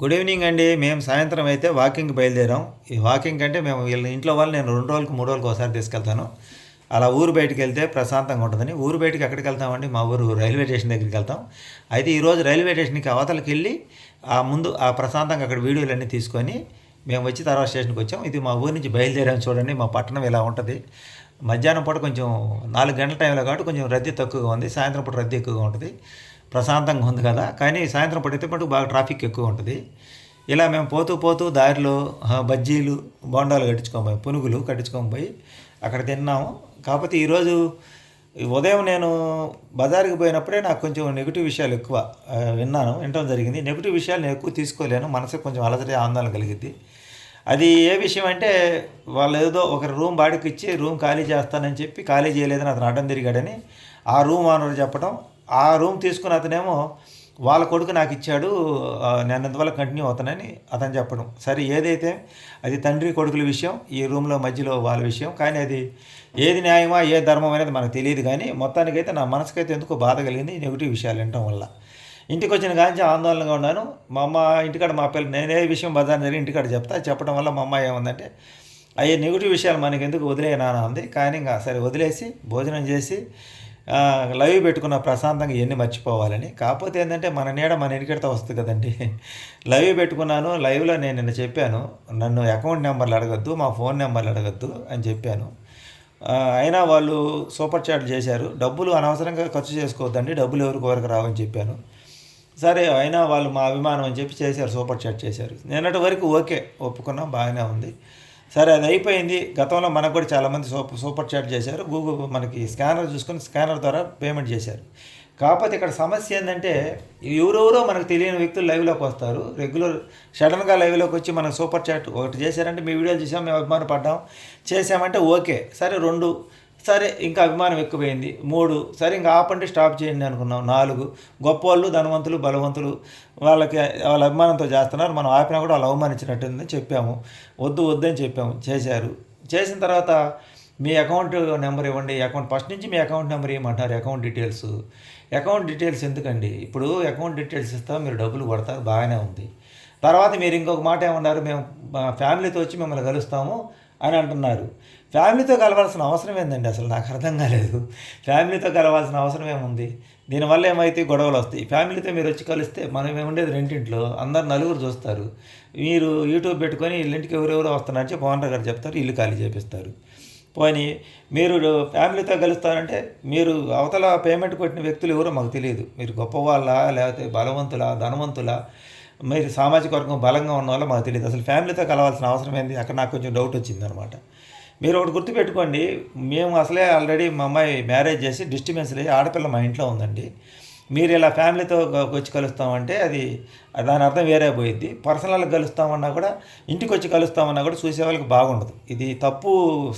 Good evening అండి. మేము సాయంత్రం అయితే వాకింగ్ బయలుదేరాం. ఈ వాకింగ్ అంటే మేము వీళ్ళ ఇంట్లో వాళ్ళు నేను రెండు రోజులకు మూడు రోజులకు ఒకసారి తీసుకెళ్తాను. అలా ఊరు బయటికి వెళ్తే ప్రశాంతంగా ఉంటుందని. ఊరు బయటికి ఎక్కడికి వెళ్తామండి? మా ఊరు రైల్వే స్టేషన్ దగ్గరికి వెళ్తాం. అయితే ఈరోజు రైల్వే స్టేషన్కి అవతలకి వెళ్ళి ఆ ముందు ఆ ప్రశాంతంగా అక్కడ వీడియోలన్నీ తీసుకొని మేము వచ్చి తర్వాత స్టేషన్కి వచ్చాం. ఇది మా ఊరు నుంచి బయలుదేరాం చూడండి. మా పట్టణం ఇలా ఉంటుంది. మధ్యాహ్నం పూట కొంచెం నాలుగు గంటల టైంలో కాబట్టి కొంచెం రద్దీ తక్కువగా ఉంది. సాయంత్రం పూట రద్దీ ఎక్కువగా ఉంటుంది. ప్రశాంతంగా ఉంది కదా. కానీ సాయంత్రం పూట అయితే మటుకు బాగా ట్రాఫిక్ ఎక్కువ ఉంటుంది. ఇలా మేము పోతూ పోతూ దారిలో బజ్జీలు బోండాలు కట్టించుకోబోయి పోయి పునుగులు కట్టించుకోబోయి పోయి అక్కడ తిన్నాము. కాకపోతే ఈరోజు ఈ ఉదయం నేను బజార్కి పోయినప్పుడే నాకు కొంచెం నెగిటివ్ విషయాలు ఎక్కువ విన్నాను వినటం జరిగింది. నెగిటివ్ విషయాలు నేను ఎక్కువ తీసుకోలేను. మనసుకు కొంచెం అలసట ఆందోళన కలిగింది అది ఏ విషయం అంటే వాళ్ళు ఏదో ఒక రూమ్ బాడికి ఇచ్చి రూమ్ ఖాళీ చేస్తానని చెప్పి ఖాళీ చేయలేదని అతను అడ్డం తిరిగాడని ఆ రూమ్ ఓనర్ చెప్పడం ఆ రూమ్ తీసుకుని అతనేమో వాళ్ళ కొడుకు నాకు ఇచ్చాడు నేను అందువల్ల కంటిన్యూ అవుతానని అతను చెప్పడం. సరే ఏదైతే అది తండ్రి కొడుకుల విషయం ఈ రూమ్లో మధ్యలో వాళ్ళ విషయం కానీ అది ఏది న్యాయమా ఏ ధర్మం అనేది మనకు తెలియదు కానీ మొత్తానికైతే నా మనసుకైతే ఎందుకో బాధ కలిగింది ఈ నెగిటివ్ విషయాలు వినటం వల్ల. ఇంటికి వచ్చిన కాంచి ఆందోళనగా ఉన్నాను. మా అమ్మ ఇంటికాడ మా పిల్ల నేనే విషయం బజార్ జరిగి ఇంటికాడ చెప్తా. చెప్పడం వల్ల మా అమ్మ ఏముందంటే అయ్యే నెగిటివ్ విషయాలు మనకి ఎందుకు వదిలే నాన్న ఉంది కానీ ఇంకా సరే వదిలేసి భోజనం చేసి లైవ్ పెట్టుకున్న ప్రశాంతంగా ఇవన్నీ మర్చిపోవాలని. కాకపోతే ఏంటంటే మన నీడ మన ఎనికెడతా వస్తుంది కదండి. లైవ్ పెట్టుకున్నాను లైవ్లో నేను నిన్న చెప్పాను నన్ను అకౌంట్ నెంబర్లు అడగద్దు మా ఫోన్ నెంబర్లు అడగద్దు అని చెప్పాను. అయినా వాళ్ళు సూపర్ చాట్ చేశారు. డబ్బులు అనవసరంగా ఖర్చు చేసుకోవద్దండి డబ్బులు ఎవరికి వరకు రావని చెప్పాను. సరే అయినా వాళ్ళు మా అభిమానం అని చెప్పి చేశారు సూపర్ చాట్ చేశారు. నిన్నటి వరకు ఓకే ఒప్పుకున్నాం బాగానే ఉంది. సరే అది అయిపోయింది. గతంలో మనకు కూడా చాలామంది సూపర్ సూపర్ చాట్ చేశారు. గూగుల్ మనకి స్కానర్ చూసుకొని స్కానర్ ద్వారా పేమెంట్ చేశారు. కాకపోతే ఇక్కడ సమస్య ఏంటంటే ఎవరెవరో మనకు తెలియని వ్యక్తులు లైవ్లోకి వస్తారు. రెగ్యులర్ సడన్గా లైవ్లోకి వచ్చి మనకు సూపర్ చాట్ ఒకటి చేశారంటే మీ వీడియోలు చూసాం మేము అభిమానపడ్డాం. చేసామంటే ఓకే. సరే రెండు సరే ఇంకా అభిమానం ఎక్కువైంది. మూడు సరే ఇంకా ఆపండి స్టాప్ చేయండి అనుకున్నాం. నాలుగు గొప్పవాళ్ళు ధనవంతులు బలవంతులు వాళ్ళకి వాళ్ళ అభిమానంతో చేస్తున్నారు. మనం ఆపినా కూడా వాళ్ళు అవమానించినట్టుందని చెప్పాము. వద్దు వద్దని చెప్పాము. చేశారు. చేసిన తర్వాత మీ అకౌంట్ నెంబర్ ఇవ్వండి. అకౌంట్ ఫస్ట్ నుంచి మీ అకౌంట్ నెంబర్ ఇవ్వమంటారు అకౌంట్ డీటెయిల్స్. అకౌంట్ డీటెయిల్స్ ఎందుకండి? ఇప్పుడు అకౌంట్ డీటెయిల్స్ ఇస్తాం మీరు డబ్బులు కొడతారు బాగానే ఉంది. తర్వాత మీరు ఇంకొక మాట ఏమన్నారు? మేము మా ఫ్యామిలీతో వచ్చి మిమ్మల్ని కలుస్తాము అని అంటున్నారు. ఫ్యామిలీతో కలవాల్సిన అవసరం ఏందండి? అసలు నాకు అర్థం కాలేదు. ఫ్యామిలీతో కలవాల్సిన అవసరం ఏముంది? దీనివల్ల ఏమైతే గొడవలు వస్తాయి? ఫ్యామిలీతో మీరు వచ్చి కలిస్తే మనం ఉండేది రెండింట్లో అందరు నలుగురు చూస్తారు. మీరు యూట్యూబ్ పెట్టుకొని ఇల్లింటికి ఎవరెవరో వస్తున్నారు చెప్పి ఓనర్ గారు చెప్తారు ఇల్లు ఖాళీ చేపిస్తారు. పోనీ మీరు ఫ్యామిలీతో కలుస్తారంటే మీరు అవతల పేమెంట్ కొట్టిన వ్యక్తులు ఎవరో మాకు తెలియదు. మీరు గొప్పవాళ్ళ లేకపోతే బలవంతుల ధనవంతుల? మీరు సామాజిక వర్గం బలంగా ఉన్న వాళ్ళ మాకు తెలియదు. అసలు ఫ్యామిలీతో కలవాల్సిన అవసరం ఏంది? అక్కడ నాకు కొంచెం డౌట్ వచ్చింది అనమాట మీరు ఒకటి గుర్తుపెట్టుకోండి మేము అసలే ఆల్రెడీ మా అమ్మాయి మ్యారేజ్ చేసి డిస్టర్బెన్స్ లేదు ఆడపిల్ల మా ఇంట్లో ఉందండి. మీరు ఇలా ఫ్యామిలీతో వచ్చి కలుస్తామంటే అది దాని అర్థం వేరే పోయిద్ది. పర్సనల్గా కలుస్తామన్నా కూడా ఇంటికి వచ్చి కలుస్తామన్నా కూడా చూసే వాళ్ళకి బాగుండదు. ఇది తప్పు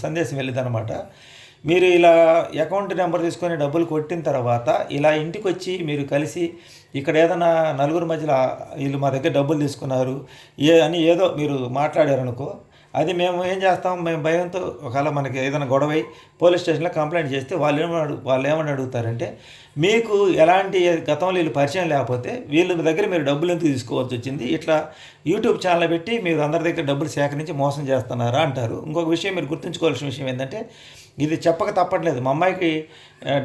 సందేశం వెళ్ళిందనమాట. మీరు ఇలా అకౌంట్ నెంబర్ తీసుకొని డబ్బులు కొట్టిన తర్వాత ఇలా ఇంటికి వచ్చి మీరు కలిసి ఇక్కడ ఏదైనా నలుగురు మధ్యలో వీళ్ళు మా దగ్గర డబ్బులు తీసుకున్నారు ఏ అని ఏదో మీరు మాట్లాడారు అనుకో అది మేము ఏం చేస్తాం? మేము భయంతో ఒకవేళ మనకి ఏదైనా గొడవ పోలీస్ స్టేషన్లో కంప్లైంట్ చేస్తే వాళ్ళు ఏమని వాళ్ళు ఏమని అడుగుతారంటే మీకు ఎలాంటి గతంలో వీళ్ళు పరిచయం లేకపోతే వీళ్ళ దగ్గర మీరు డబ్బులు ఎందుకు తీసుకోవాల్సి వచ్చింది? ఇట్లా యూట్యూబ్ ఛానల్ పెట్టి మీరు అందరి దగ్గర డబ్బులు సేకరించి మోసం చేస్తున్నారా? అంటారు. ఇంకొక విషయం మీరు గుర్తుంచుకోవాల్సిన విషయం ఏంటంటే ఇది చెప్పక తప్పట్లేదు. మా అమ్మాయికి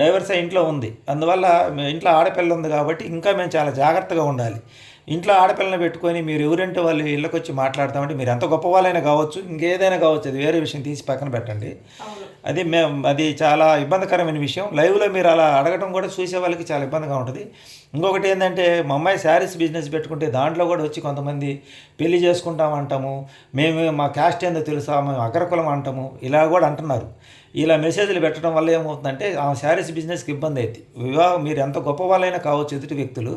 డైవర్స్ ఇంట్లో ఉంది. అందువల్ల ఇంట్లో ఆడపిల్ల ఉంది కాబట్టి ఇంకా మేము చాలా జాగ్రత్తగా ఉండాలి. ఇంట్లో ఆడపిల్లని పెట్టుకొని మీరు ఎవరంటే వాళ్ళు ఇళ్ళకి వచ్చి మాట్లాడతామంటే మీరు ఎంత గొప్ప వాళ్ళైనా కావచ్చు ఇంకేదైనా కావచ్చు అది వేరే విషయం తీసి పక్కన పెట్టండి. అది మేము అది చాలా ఇబ్బందికరమైన విషయం. లైవ్లో మీరు అలా అడగడం కూడా చూసే వాళ్ళకి చాలా ఇబ్బందిగా ఉంటుంది. ఇంకొకటి ఏంటంటే మా అమ్మాయి శారీస్ బిజినెస్ పెట్టుకుంటే దాంట్లో కూడా వచ్చి కొంతమంది పెళ్ళి చేసుకుంటాం అంటాము. మేము మా క్యాస్ట్ ఏందో తెలుసా మేము అగ్రకులం అంటాము. ఇలా కూడా అంటున్నారు. ఇలా మెసేజ్లు పెట్టడం వల్ల ఏమవుతుందంటే ఆ శారీస్ బిజినెస్కి ఇబ్బంది అవుతుంది వివాహం మీరు ఎంత గొప్ప వాళ్ళైనా కావచ్చు ఎదుటి వ్యక్తులు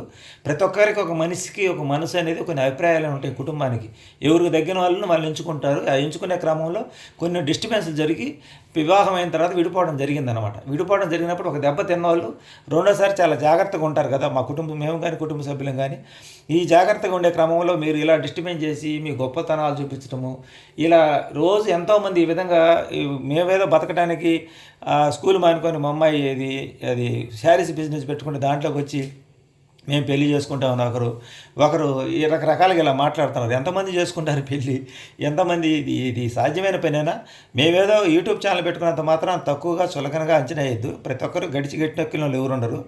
ప్రతి ఒక్కరికి ఒక మనిషికి ఒక మనసు అనేది కొన్ని అభిప్రాయాలు ఉంటాయి కుటుంబానికి. ఎవరికి దగ్గర వాళ్ళని వాళ్ళు ఎంచుకుంటారు. ఆ ఎంచుకునే క్రమంలో కొన్ని డిస్టర్బెన్స్లు జరిగి వివాహం అయిన తర్వాత విడిపోవడం జరిగిందనమాట. విడిపోవడం జరిగినప్పుడు ఒక దెబ్బ తిన్నవాళ్ళు రెండోసారి చాలా జాగ్రత్తగా ఉంటారు కదా మా కుటుంబం మేము కానీ కుటుంబ సభ్యులం కానీ ఈ జాగ్రత్తగా ఉండే క్రమంలో మీరు ఇలా డిస్టర్బెన్స్ చేసి మీ గొప్పతనాలు చూపించడము ఇలా రోజు ఎంతోమంది ఈ విధంగా మేమేదో బతకడం ఆ, స్కూల్ మానుకొని మా అమ్మాయి ఇది అది శారీస్ బిజినెస్ పెట్టుకుంటే దాంట్లోకి వచ్చి మేము పెళ్ళి చేసుకుంటామని ఒకరు ఒకరు ఈ రకరకాలుగా ఇలా మాట్లాడుతున్నారు. ఎంతమంది చేసుకుంటారు పెళ్ళి ఎంతమంది ఇది ఇది సాధ్యమైన పనేనా? మేమేదో యూట్యూబ్ ఛానల్ పెట్టుకున్నంత మాత్రం తక్కువగా చులకనగా అంచనా వేయద్దు. ప్రతి ఒక్కరు గడిచి గట్టినెక్కిన వాళ్ళు ఎవరు ఉండరు.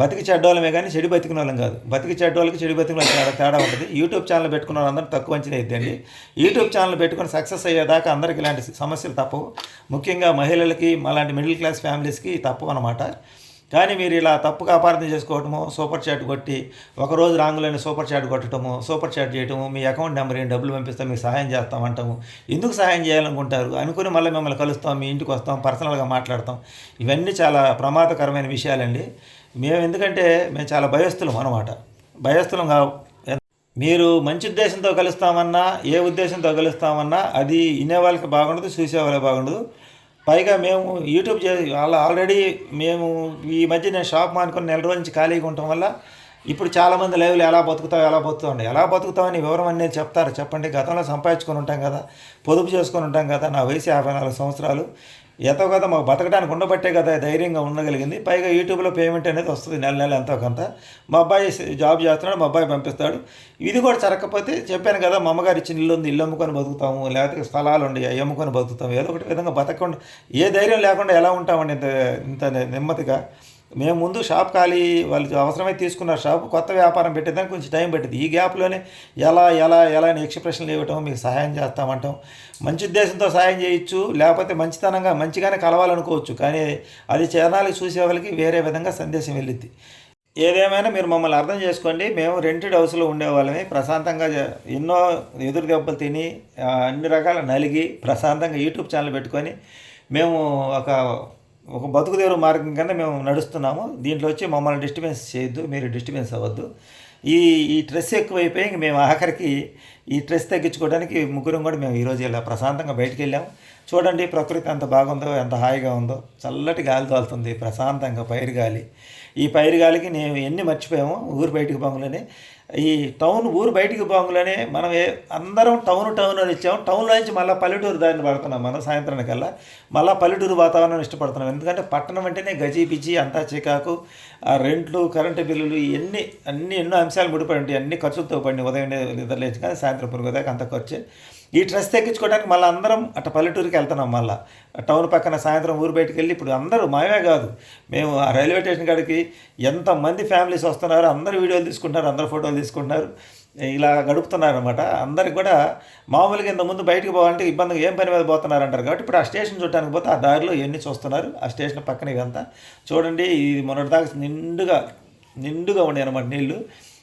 బతికి చెడ్డోళ్ళమే కానీ చెడు బతికిన వాళ్ళం కాదు. బతికి చెడ్డోళ్ళకి చెడు బతికిన వాళ్ళకి తేడా ఉంటుంది. యూట్యూబ్ ఛానల్ పెట్టుకున్న వాళ్ళందరూ తక్కువ అంచనా ఇద్దండి యూట్యూబ్ ఛానల్ పెట్టుకుని సక్సెస్ అయ్యేదాకా అందరికీ ఇలాంటి సమస్యలు తప్పవు. ముఖ్యంగా మహిళలకి అలాంటి మిడిల్ క్లాస్ ఫ్యామిలీస్కి తప్పవు అనమాట కానీ మీరు ఇలా తప్పుగా అపార్థం చేసుకోవటము సూపర్ చాట్ కొట్టి ఒకరోజు రాంగులైన సూపర్ చాట్ కొట్టడము సూపర్ చాట్ చేయటము మీ అకౌంట్ నెంబర్ ఏం డబ్బులు పంపిస్తాం మీకు సహాయం చేస్తాం అంటాము ఎందుకు సహాయం చేయాలనుకుంటారు? అనుకుని మళ్ళీ మిమ్మల్ని కలుస్తాం మీ ఇంటికి వస్తాం పర్సనల్గా మాట్లాడతాం. ఇవన్నీ చాలా ప్రమాదకరమైన విషయాలండి. మేము ఎందుకంటే మేము చాలా భయస్థులం అనమాట భయస్థులం కా మీరు మంచి ఉద్దేశంతో కలుస్తామన్నా ఏ ఉద్దేశంతో కలుస్తామన్నా అది వినేవాళ్ళకి బాగుండదు చూసేవాళ్ళకి బాగుండదు. పైగా మేము యూట్యూబ్ చే వాళ్ళ ఆల్రెడీ మేము ఈ మధ్య నేను షాప్ మానుకొని నెల రోజుల నుంచి ఖాళీగా ఉండటం వల్ల ఇప్పుడు చాలామంది లైవ్లు ఎలా బతుకుతావు ఎలా బతుకుతావు ఎలా బతుకుతామని వివరం అనేది చెప్తారు. చెప్పండి. గతంలో సంపాదించుకొని ఉంటాం కదా పొదుపు చేసుకొని ఉంటాం కదా నా వయసు యాభై నాలుగు సంవత్సరాలు. ఎంతో కదా మాకు బతకడానికి ఉండబట్టే కదా ధైర్యంగా ఉండగలిగింది. పైగా యూట్యూబ్లో పేమెంట్ అనేది వస్తుంది నెల నెల ఎంతో కొంత. మా అబ్బాయి జాబ్ చేస్తున్నాడు మా అబ్బాయి పంపిస్తాడు. ఇది కూడా జరగకపోతే చెప్పాను కదా మా అమ్మగారు ఇచ్చిన ఇల్లు ఉంది ఇల్లు అమ్ముకొని బతుకుతాము లేకపోతే స్థలాలు ఉండి అవి అమ్ముకొని బతుకుతాము. ఏదో ఒకటి విధంగా బతకకుండా ఏ ధైర్యం లేకుండా ఎలా ఉంటామండి ఇంత ఇంత నెమ్మదిగా? మేము ముందు షాప్ ఖాళీ వాళ్ళు అవసరమైతే తీసుకున్నారు షాప్ కొత్త వ్యాపారం పెట్టేదానికి కొంచెం టైం పట్టింది. ఈ గ్యాప్లోనే ఎలా ఎలా ఎలా అని ఎక్స్ప్రెషన్లు ఇవ్వటం మీకు సహాయం చేస్తామంటాం. మంచి ఉద్దేశంతో సహాయం చేయొచ్చు లేకపోతే మంచితనంగా మంచిగానే కలవాలనుకోవచ్చు. కానీ అది చేరాలి చూసే వాళ్ళకి వేరే విధంగా సందేశం వెళ్ళిద్ది. ఏదేమైనా మీరు మమ్మల్ని అర్థం చేసుకోండి. మేము రెంటెడ్ హౌస్లో ఉండేవాళ్ళమే. ప్రశాంతంగా ఎన్నో ఎదురు దెబ్బలు తిని అన్ని రకాల నలిగి ప్రశాంతంగా యూట్యూబ్ ఛానల్ పెట్టుకొని మేము ఒక ఒక బతుకుదేరు మార్గం కింద మేము నడుస్తున్నాము. దీంట్లో వచ్చి మమ్మల్ని డిస్టర్బెన్స్ చేయొద్దు మీరు డిస్టర్బెన్స్ అవ్వద్దు. ఈ ఈ స్ట్రెస్ ఎక్కువైపోయి ఇంక మేము ఆఖరికి ఈ స్ట్రెస్ తగ్గించుకోవడానికి ముగ్గురం కూడా మేము ఈరోజు ఇలా ప్రశాంతంగా బయటికి వెళ్ళాము. చూడండి ప్రకృతి ఎంత బాగుందో ఎంత హాయిగా ఉందో. చల్లటి గాలి తోలుతుంది ప్రశాంతంగా పైరు గాలి. ఈ పైరు గాలికి నేను ఎన్ని మర్చిపోయాము ఊరు బయటికి బాగులోనే ఈ టౌన్ ఊరు బయటికి పోగానే మనం ఏ అందరం టౌన్ టౌన్ అని ఇచ్చాము టౌన్లో నుంచి మళ్ళీ పల్లెటూరు దారిని పడుతున్నాం మనం సాయంత్రానికల్లా. మళ్ళీ పల్లెటూరు వాతావరణం ఇష్టపడుతున్నాం. ఎందుకంటే పట్టణం అంటేనే గజీ అంతా చికాకు ఆ రెంట్లు కరెంటు బిల్లులు ఇవన్నీ అన్ని ఎన్నో అంశాలు ముడిపడి ఉంటాయి. అన్ని ఖర్చులతో పడిన ఉదయం నిద్రలేచి కానీ సాయంత్రం పురుగు దాకా అంత ఖర్చే. ఈ స్ట్రెస్ తెగించుకోవడానికి మళ్ళీ అందరం అట్ట పల్లెటూరుకి వెళ్తున్నాం మళ్ళీ. టౌన్ పక్కన సాయంత్రం ఊరు బయటకు వెళ్ళి ఇప్పుడు అందరూ మావే కాదు. మేము ఆ రైల్వే స్టేషన్ కాడికి ఎంతమంది ఫ్యామిలీస్ వస్తున్నారు అందరు వీడియోలు తీసుకుంటున్నారు అందరు ఫోటోలు తీసుకుంటున్నారు ఇలా గడుపుతున్నారు అనమాట అందరికి కూడా మామూలుగా ఇంత ముందు బయటకు పోవాలంటే ఇబ్బందిగా ఏం పని మీద పోతున్నారు అంటారు కాబట్టి ఇప్పుడు ఆ స్టేషన్ చూడటానికి పోతే ఆ దారిలో ఇవన్నీ చూస్తున్నారు ఆ స్టేషన్ పక్కన ఇదంతా చూడండి ఇది మొన్నటిదాకా నిండుగా నిండుగా ఉండే అనమాట నీళ్ళు.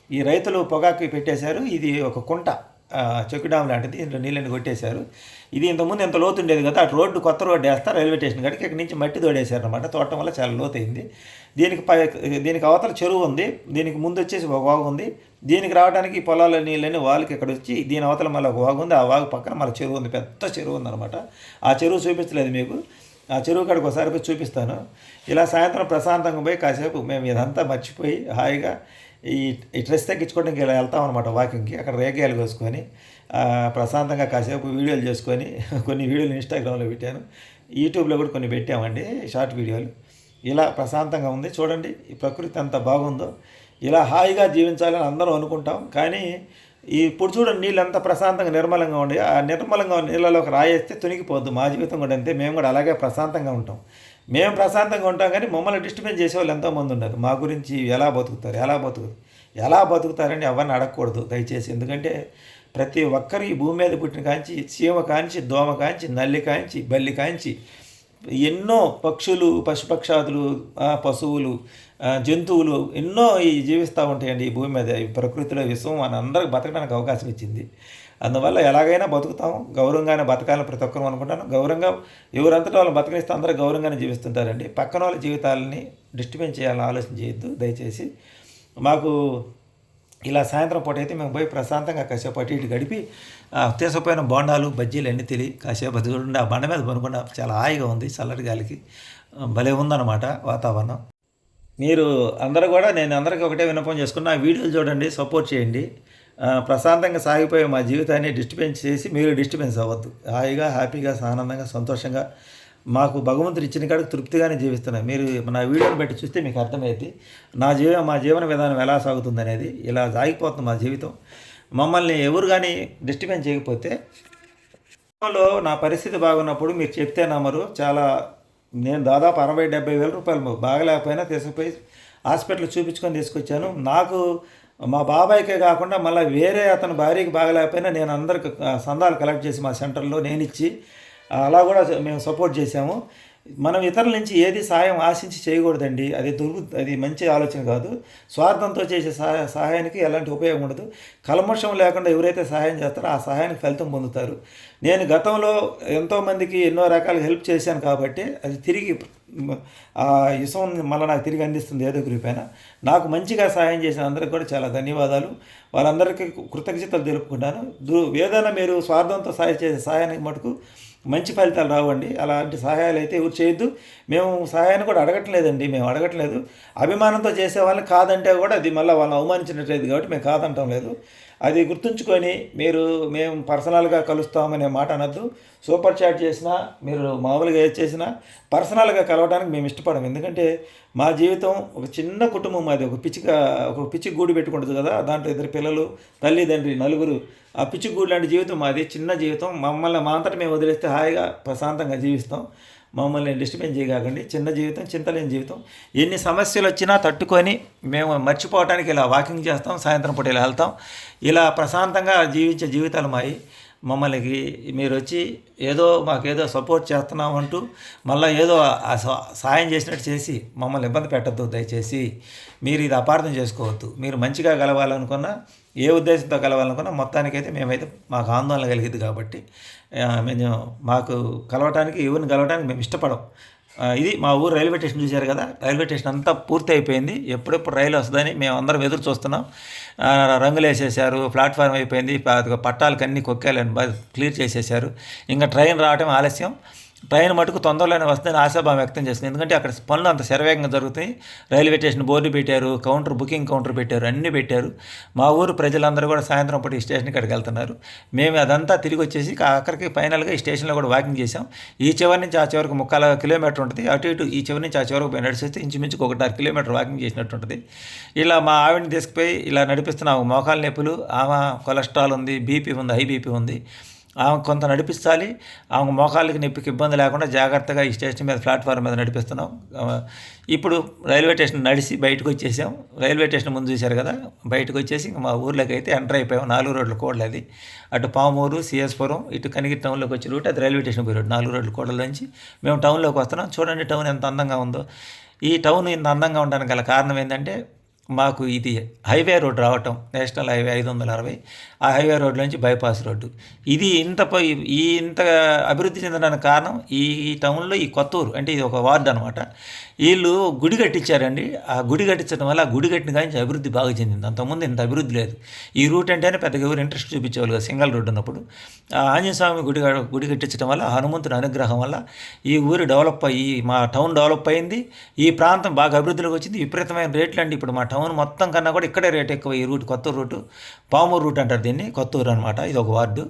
ఈ రైతులు పొగాకు పెట్టేశారు ఇది ఒక కుంట. ఆ, చెక్కు లాంటిది ఇంట్లో నీళ్ళని కొట్టేశారు. ఇది ఇంతకుముందు ఎంత లోతు ఉండేది కదా అటు రోడ్డు కొత్త రోడ్డు వేస్తారు రైల్వే స్టేషన్ కాడికి ఇక్కడ నుంచి మట్టి తోడేశారు అనమాట తోటం వల్ల చాలా లోతైంది దీనికి పై దీనికి అవతల చెరువు ఉంది దీనికి ముందు వచ్చేసి ఒక వాగు ఉంది. దీనికి రావడానికి పొలాల నీళ్ళని వాళ్ళకి ఇక్కడ వచ్చి దీని అవతల మళ్ళీ ఒక వాగు ఉంది ఆ వాగు పక్కన మళ్ళీ చెరువు ఉంది పెద్ద చెరువు ఉందన్నమాట. ఆ చెరువు చూపించలేదు మీకు. ఆ చెరువు కాడికి ఒకసారి పోయి చూపిస్తాను. ఇలా సాయంత్రం ప్రశాంతంగా పోయి కాసేపు మేము ఇదంతా మర్చిపోయి హాయిగా ఈ ఈ స్ట్రెస్ తగ్గించుకోవడానికి ఇలా వెళ్తాం అనమాట వాకింగ్కి. అక్కడ రేగాయలు కోసుకొని ప్రశాంతంగా కాసేపు వీడియోలు చేసుకొని కొన్ని వీడియోలు ఇన్స్టాగ్రామ్లో పెట్టాను. యూట్యూబ్లో కూడా కొన్ని పెట్టామండి షార్ట్ వీడియోలు. ఇలా ప్రశాంతంగా ఉంది. చూడండి ఈ ప్రకృతి ఎంత బాగుందో. ఇలా హాయిగా జీవించాలని అందరం అనుకుంటాం. కానీ ఈ ఇప్పుడు చూడండి నీళ్ళు ఎంత ప్రశాంతంగా నిర్మలంగా ఉండి ఆ నిర్మలంగా నీళ్ళలో నీళ్ళలోకి రాయేస్తే తునిగిపోద్దు. మా జీవితం కూడా అంతే. మేము కూడా అలాగే ప్రశాంతంగా ఉంటాం. మేము ప్రశాంతంగా ఉంటాం కానీ మమ్మల్ని డిస్టర్బెన్స్ చేసేవాళ్ళు ఎంతోమంది ఉన్నారు. మా గురించి ఎలా బతుకుతారు ఎలా బతుకుతారు? ఎలా బతుకుతారని ఎవరిని అడగకూడదు దయచేసి. ఎందుకంటే ప్రతి ఒక్కరు ఈ భూమి మీద పుట్టిన కాంచి చీమ కాంచి దోమ కాంచి నల్లి కాంచి బల్లి కాంచి ఎన్నో పక్షులు పశుపక్షాదులు పశువులు జంతువులు ఎన్నో ఈ జీవిస్తూ ఉంటాయండి ఈ భూమి మీద. ఈ ప్రకృతిలో విశ్వం మన అందరికి బతకడానికి అవకాశం ఇచ్చింది. అందువల్ల ఎలాగైనా బతుకుతాం గౌరవంగానే బతకాలని ప్రతి ఒక్కరు అనుకుంటాను. గౌరవంగా ఎవరంతటా వాళ్ళు బతకనిస్తే అందరూ గౌరవంగానే జీవిస్తుంటారండి. పక్కన వాళ్ళ జీవితాలని డిస్టర్బెన్స్ చేయాలని ఆలోచన చేయొద్దు దయచేసి. మాకు ఇలా సాయంత్రం పూట అయితే మేము పోయి ప్రశాంతంగా కాసేపు అటు ఇటు గడిపి ఆ, బోండాలు బజ్జీలు అన్నీ తెలియ కాసేపు అది చూడండి ఆ బండ మీద పనుకుండా చాలా హాయిగా ఉంది చల్లటి గాలికి భలే ఉందన్నమాట వాతావరణం. మీరు అందరూ కూడా నేను అందరికీ ఒకటే విన్నపం చేసుకున్నా ఆ వీడియోలు చూడండి సపోర్ట్ చేయండి. ప్రశాంతంగా సాగిపోయే మా జీవితాన్ని డిస్టర్బెన్స్ చేసి మీరు డిస్టర్బెన్స్ అవ్వద్దు. హాయిగా హ్యాపీగా ఆనందంగా సంతోషంగా మాకు భగవంతుడు ఇచ్చిన కాడికి తృప్తిగానే జీవిస్తున్నాయి మీరు నా వీడియోని బట్టి చూస్తే మీకు అర్థమైంది నా జీవ మా జీవన విధానం ఎలా సాగుతుంది అనేది ఇలా సాగిపోతుంది మా జీవితం. మమ్మల్ని ఎవరు కానీ డిస్టర్బెన్స్ చేయకపోతే లో నా పరిస్థితి బాగున్నప్పుడు మీరు చెప్తే నమ్మరు. చాలా నేను దాదాపు అరవై డెబ్బై వేల రూపాయలు బాగలేకపోయినా తీసుకుపోయి హాస్పిటల్ చూపించుకొని తీసుకొచ్చాను. నాకు మా బాబాయ్కే కాకుండా మళ్ళీ వేరే అతని భార్యకి బాగలేకపోయినా నేను అందరికి సందాలు కలెక్ట్ చేసి మా సెంటర్లో నేను ఇచ్చి అలా కూడా మేము సపోర్ట్ చేశాము. మనం ఇతరుల నుంచి ఏది సాయం ఆశించి చేయకూడదండి. అది దుర్గు అది మంచి ఆలోచన కాదు. స్వార్థంతో చేసే సహాయ సహాయానికి ఎలాంటి ఉపయోగం ఉండదు. కల్మషం లేకుండా ఎవరైతే సహాయం చేస్తారో ఆ సహాయానికి ఫలితం పొందుతారు. నేను గతంలో ఎంతోమందికి ఎన్నో రకాలుగా హెల్ప్ చేశాను కాబట్టి అది తిరిగి ఆ ఇసం మళ్ళీ నాకు తిరిగి అందిస్తుంది ఏదో ఒక నాకు మంచిగా సహాయం చేసిన అందరికి కూడా చాలా ధన్యవాదాలు. వాళ్ళందరికీ కృతజ్ఞతలు తెలుపుకుంటాను. దు ఏదైనా మీరు స్వార్థంతో సహాయం చేసే సహాయానికి మటుకు మంచి ఫలితాలు రావండి. అలాంటి సహాయాలు అయితే ఎవరు చేయొద్దు. మేము సహాయాన్ని కూడా అడగట్లేదండి. మేము అడగట్లేదు. అభిమానంతో చేసే వాళ్ళని కాదంటే కూడా అది మళ్ళీ వాళ్ళని అవమానించినట్లేదు కాబట్టి మేము కాదంటాం లేదు. అది గుర్తుంచుకొని మీరు మేము పర్సనల్గా కలుస్తామనే మాట అనొద్దు. సూపర్ చాట్ చేసినా మీరు మామూలుగా ఏది చేసినా పర్సనల్గా కలవడానికి మేము ఇష్టపడము. ఎందుకంటే మా జీవితం ఒక చిన్న కుటుంబం మాది. ఒక పిచ్చిక ఒక పిచ్చి గూడు పెట్టుకుంటుంది కదా దాంట్లో ఇద్దరు పిల్లలు తల్లిదండ్రి నలుగురు. ఆ పిచ్చి గూడు లాంటి జీవితం మాది చిన్న జీవితం. మమ్మల్ని మా అంతటా మేము వదిలేస్తే హాయిగా ప్రశాంతంగా జీవిస్తాం. మమ్మల్ని డిస్టర్బెన్స్ చేయకండి చిన్న జీవితం చింతలేని జీవితం. ఎన్ని సమస్యలు వచ్చినా తట్టుకొని మేము మర్చిపోవటానికి ఇలా వాకింగ్ చేస్తాం సాయంత్రం పూట ఇలా వెళ్తాం. ఇలా ప్రశాంతంగా జీవించే జీవితాలు మాయి. మమ్మల్ని మీరు వచ్చి ఏదో మాకేదో సపోర్ట్ చేస్తున్నాం అంటూ మళ్ళీ ఏదో ఆ సాయం చేసినట్టు చేసి మమ్మల్ని ఇబ్బంది పెట్టద్దు దయచేసి. మీరు ఇది అపార్థం చేసుకోవద్దు. మీరు మంచిగా గెలవాలనుకున్నా ఏ ఉద్దేశంతో కలవాలనుకున్నా మొత్తానికైతే మేమైతే మాకు ఆందోళన కలిగింది కాబట్టి మేము మాకు కలవటానికి ఎవరిని కలవటానికి మేము ఇష్టపడం ఇది మా ఊరు రైల్వే స్టేషన్ చూశారు కదా? రైల్వే స్టేషన్ అంతా పూర్తి అయిపోయింది. ఎప్పుడెప్పుడు రైలు వస్తుందని మేము అందరం ఎదురు చూస్తున్నాం. రంగులు వేసేసారు ప్లాట్ఫామ్ అయిపోయింది. పట్టాలకు అన్ని కొక్కాలని క్లియర్ చేసేసారు. ఇంకా ట్రైన్ రావటం ఆలస్యం. ట్రైన్ మటుకు తొందరలోనే వస్తుందని ఆశాభావం వ్యక్తం చేస్తుంది. ఎందుకంటే అక్కడ పనులు అంత శరవేగంగా జరుగుతాయి. రైల్వే స్టేషన్ బోర్డు పెట్టారు కౌంటర్ బుకింగ్ కౌంటర్ పెట్టారు అన్నీ పెట్టారు. మా ఊరు ప్రజలందరూ కూడా సాయంత్రం పూట ఈ స్టేషన్ కాడికి వెళ్తున్నారు. మేము అదంతా తిరిగి వచ్చేసి అక్కడికి ఫైనల్గా ఈ స్టేషన్లో కూడా వాకింగ్ చేసాం ఈ చివరి నుంచి ఆ చివరికి ముక్కాల కిలోమీటర్ ఉంటుంది. అటు ఇటు ఈ చివరి నుంచి ఆ చివరికి పోయి నడిచేస్తే ఇంచుమించుకు ఒకటారు కిలోమీటర్ వాకింగ్ చేసినట్టు ఉంటుంది. ఇలా మా ఆవిడని తీసుకుపోయి ఇలా నడిపిస్తున్నాము మోకాలు నొప్పులు ఆమె కొలెస్ట్రాల్ ఉంది బీపీ ఉంది హై బీపీ ఉంది. ఆమె కొంత నడిపించాలి ఆమె మోకాళ్ళకి నొప్పికి ఇబ్బంది లేకుండా జాగ్రత్తగా ఈ స్టేషన్ మీద ప్లాట్ఫామ్ మీద నడిపిస్తున్నాం. ఇప్పుడు రైల్వే స్టేషన్ నడిచి బయటకు వచ్చేసాం. రైల్వే స్టేషన్ ముందు చూశారు కదా? బయటకు వచ్చేసి మా ఊర్లోకి అయితే ఎంటర్ అయిపోయాం. నాలుగు రోడ్ల కోడలు అది. అటు పామూరు సిఎస్పురం ఇటు కనిగిరి టౌన్లోకి వచ్చే రూట్ అది రైల్వే స్టేషన్ పోయి రోడ్ నాలుగు రోడ్ల కోడల నుంచి మేము టౌన్లోకి వస్తున్నాం. చూడండి టౌన్ ఎంత అందంగా ఉందో. ఈ టౌన్ ఇంత అందంగా ఉండడానికి గల కారణం ఏంటంటే మాకు ఇది హైవే రోడ్ రావటం నేషనల్ హైవే ఐదు వందల అరవై ఆ హైవే రోడ్ నుంచి బైపాస్ రోడ్డు. ఇది ఇంత ఈ ఇంత అభివృద్ధి చెందడానికి కారణం ఈ ఈ టౌన్లో ఈ కొత్తూరు అంటే ఇది ఒక వార్డు అనమాట వీళ్ళు గుడి కట్టించారండి. ఆ గుడి కట్టించడం వల్ల ఆ గుడి కట్టిన కానీ అభివృద్ధి బాగా చెందింది. అంతకుముందు ఇంత అభివృద్ధి లేదు. ఈ రూట్ అంటేనే పెద్దగా ఎవరు ఇంట్రెస్ట్ చూపించేవాళ్ళు కదా. సింగల్ రోడ్డు ఉన్నప్పుడు. ఆ ఆంజనేయ స్వామి గుడి గుడి కట్టించడం వల్ల హనుమంతుడి అనుగ్రహం వల్ల ఈ ఊరు డెవలప్ అయ్యి మా టౌన్ డెవలప్ అయింది. ఈ ప్రాంతం బాగా అభివృద్ధిలోకి వచ్చింది. విపరీతమైన రేట్లు అండి ఇప్పుడు మా టౌన్ మొత్తం కన్నా కూడా ఇక్కడే రేట్ ఎక్కువ. ఈ రూట్ కొత్త రూటు పామూరు రూట్ అంటారు దీన్ని. కొత్తూరు అనమాట ఇది ఒక వార్డు.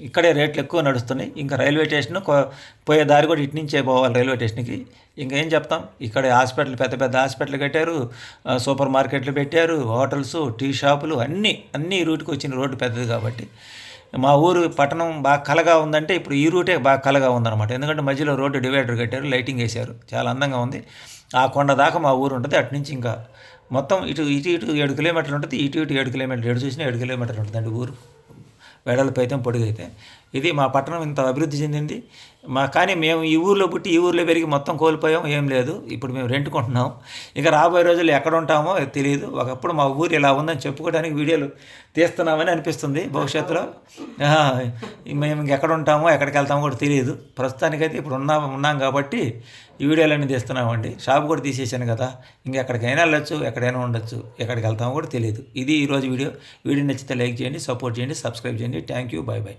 ఇక్కడే రేట్లు ఎక్కువ నడుస్తున్నాయి. ఇంకా రైల్వే స్టేషన్ పోయే దారి కూడా ఇటు నుంచే పోవాలి రైల్వే స్టేషన్కి. ఇంకేం చెప్తాం? ఇక్కడే హాస్పిటల్ పెద్ద పెద్ద హాస్పిటల్ కట్టారు. సూపర్ మార్కెట్లు పెట్టారు. హోటల్స్ టీ షాపులు అన్నీ అన్నీ రూట్కి వచ్చిన రోడ్డు పెద్దది కాబట్టి. మా ఊరు పట్టణం బాగా కలగా ఉందంటే ఇప్పుడు ఈ రూటే బాగా కలగా ఉందన్నమాట. ఎందుకంటే మధ్యలో రోడ్డు డివైడర్ కట్టారు లైటింగ్ వేశారు. చాలా అందంగా ఉంది. ఆ కొండ దాకా మా ఊరు ఉంటుంది. అటు నుంచి ఇంకా మొత్తం ఇటు ఇటు ఇటు ఏడు కిలోమీటర్లు ఉంటుంది. ఇటు ఇటు ఏడు కిలోమీటర్లు. ఎటు చూసినా ఏడు కిలోమీటర్లు ఉంటుందండి ఊరు. వెడల్పు అయితే పొడుగు అయితే ఇది మా పట్టణం ఇంత అభివృద్ధి చెందింది. మా కానీ మేము ఈ ఊర్లో పుట్టి ఈ ఊర్లో పెరిగి మొత్తం కోల్పోయాం ఏం లేదు. ఇప్పుడు మేము రెంట్ కొంటున్నాం ఇక రాబోయే రోజుల్లో ఎక్కడ ఉంటామో తెలియదు ఒకప్పుడు మా ఊరు ఇలా ఉందని చెప్పుకోవడానికి వీడియోలు తీస్తున్నామని అనిపిస్తుంది భవిష్యత్తులో. మేము ఇంకెక్కడ ఉంటామో ఎక్కడికి వెళ్తామో కూడా తెలియదు ప్రస్తుతానికైతే ఇప్పుడు ఉన్నా ఉన్నాం కాబట్టి ఈ వీడియోలన్నీ తీస్తున్నామండి. షాప్ కూడా తీసేసాను కదా. ఇంకెక్కడికైనా వెళ్ళొచ్చు ఎక్కడైనా ఉండొచ్చు ఎక్కడికి వెళ్తామో కూడా తెలియదు ఇది ఈరోజు వీడియో. వీడియో నచ్చితే లైక్ చేయండి సపోర్ట్ చేయండి సబ్స్క్రైబ్ చేయండి. Thank you bye bye.